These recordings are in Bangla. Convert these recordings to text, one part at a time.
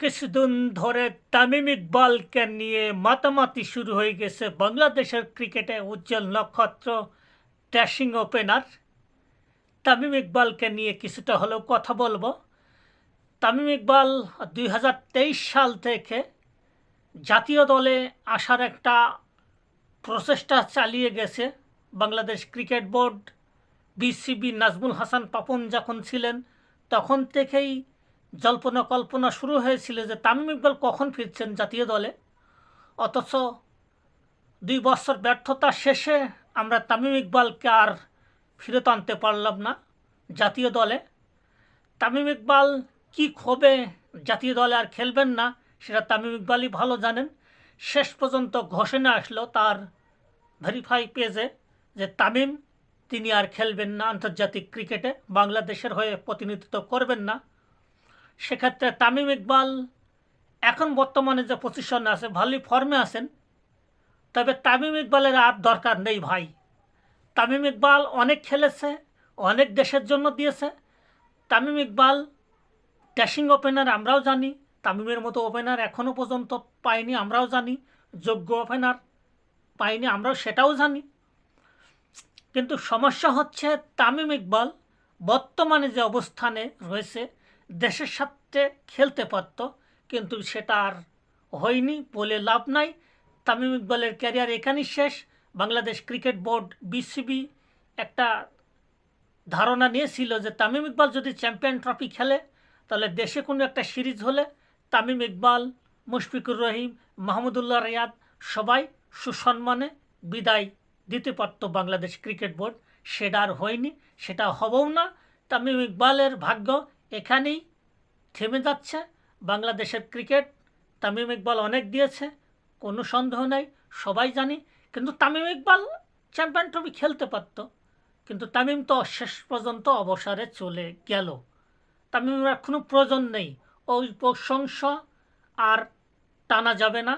কিছুদিন ধরে তামিম ইকবালকে নিয়ে মাতামাতি শুরু হয়ে গেছে বাংলাদেশের ক্রিকেটে উজ্জ্বল নক্ষত্র, ড্যাশিং ওপেনার। তামিম ইকবালকে নিয়ে কিছুটা হলেও কথা বলব। তামিম ইকবাল দুই হাজার তেইশ সাল থেকে জাতীয় দলে আসার একটা প্রচেষ্টা চালিয়ে গেছে। Bangladesh cricket board, BCB Nazmul Hasan Papon যখন ছিলেন, তখন থেকেই জল্পনা কল্পনা শুরু হয়েছিল যে তামিম ইকবাল কখন ফিরছেন জাতীয় দলে। অথচ দুই বছর ব্যর্থতা শেষে আমরা তামিম ইকবালকে আর ফিরত আনতে পারলাম না জাতীয় দলে। তামিম ইকবাল কী ক্ষোভে জাতীয় দলে আর খেলবেন না, সেটা তামিম ইকবালই ভালো জানেন। শেষ পর্যন্ত ঘোষণা আসলো তার ভেরিফাই পেজে যে তামিম তিনি আর খেলবেন না আন্তর্জাতিক ক্রিকেটে। বাংলাদেশের হয়ে প্রতিনিধিত্ব করবেন না। সেক্ষেত্রে তামিম ইকবাল এখন বর্তমানে যে পজিশনে আছে ভালোই ফর্মে আছেন। তবে তামিম ইকবালের আর দরকার নেই ভাই। তামিম ইকবাল অনেক খেলেছে, অনেক দেশের জন্য দিয়েছে। তামিম ইকবাল ড্যাশিং ওপেনার আমরাও জানি, তামিমের মতো ওপেনার এখনও পর্যন্ত পাইনি আমরাও জানি, যোগ্য ওপেনার পাইনি আমরাও সেটাও জানি। কিন্তু সমস্যা হচ্ছে তামিম ইকবাল বর্তমানে যে অবস্থানে রয়েছে দেশের সাথে খেলতে পারত, কিন্তু সেটা আর হয়নি বলে লাভ নাই। তামিম ইকবালের ক্যারিয়ার এখানেই শেষ। বাংলাদেশ ক্রিকেট বোর্ড, বিসিবি একটা ধারণা নিয়েছিল যে তামিম ইকবাল যদি চ্যাম্পিয়ন ট্রফি খেলে, তাহলে দেশে কোনো একটা সিরিজ হলে তামিম ইকবাল, মুশফিকুর রহিম, মাহমুদুল্লাহ রিয়াদ সবাই সুসম্মানে বিদায় দিতে পারত বাংলাদেশ ক্রিকেট বোর্ড। সেটা আর হয়নি, সেটা হবেও না। তামিম ইকবালের ভাগ্য এখানেই থেমে যাচ্ছে। বাংলাদেশের ক্রিকেট তামিম ইকবাল অনেক দিয়েছে, কোনো সন্দেহ নাই, সবাই জানি। কিন্তু তামিম ইকবাল চ্যাম্পিয়ন ট্রফি খেলতে পারত, কিন্তু তামিম তো শেষ পর্যন্ত অবসরে চলে গেল। তামিমের কোনো প্রয়োজন নেই, ওই প্রশংসা আর টানা যাবে না।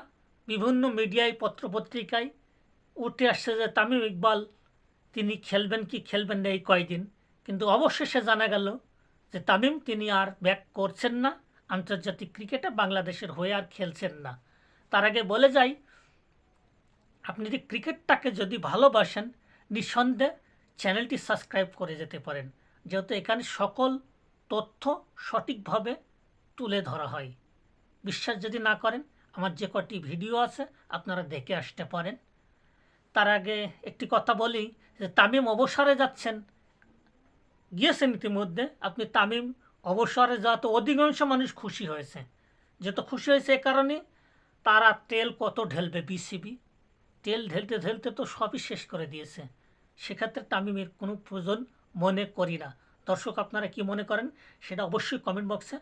বিভিন্ন মিডিয়ায় পত্রপত্রিকায় উঠে আসছে যে তামিম ইকবাল, তিনি খেলবেন কি খেলবেন না এই কয়দিন। কিন্তু অবশেষে জানা গেল যে তামিম তিনি আর ব্যাক করছেন না। আন্তর্জাতিক ক্রিকেটে বাংলাদেশের হয়ে আর খেলছেন না। তার আগে বলে যাই, আপনি যদি ক্রিকেটটাকে যদি ভালোবাসেন, নিঃসন্দেহে চ্যানেলটি সাবস্ক্রাইব করে যেতে পারেন। যেহেতু এখানে সকল তথ্য সঠিকভাবে তুলে ধরা হয়। বিশ্বাস যদি না করেন, আমার যে কটি ভিডিও আছে, আপনারা দেখে আসতে পারেন। তার আগে একটি কথা বলি যে, তামিম অবসরে যাচ্ছেন। গিয়েছেন ইতিমধ্যে আপনি তামিম অবসরে যাওয়াতে অধিকাংশ মানুষ খুশি হয়েছে। যেহেতু খুশি হয়েছে এ কারণে তারা তেল কত ঢেলবে বিসিবি? তেল ঢেলতে ঢেলতে তো সবই শেষ করে দিয়েছে। সেক্ষেত্রে তামিমের কোনো প্রয়োজন মনে করি না। দর্শক আপনারা কি মনে করেন সেটা অবশ্যই কমেন্ট বক্সে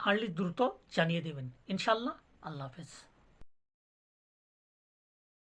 আর্লি দ্রুত জানিয়ে দেবেন। ইনশাল্লাহ আল্লাহ হাফেজ।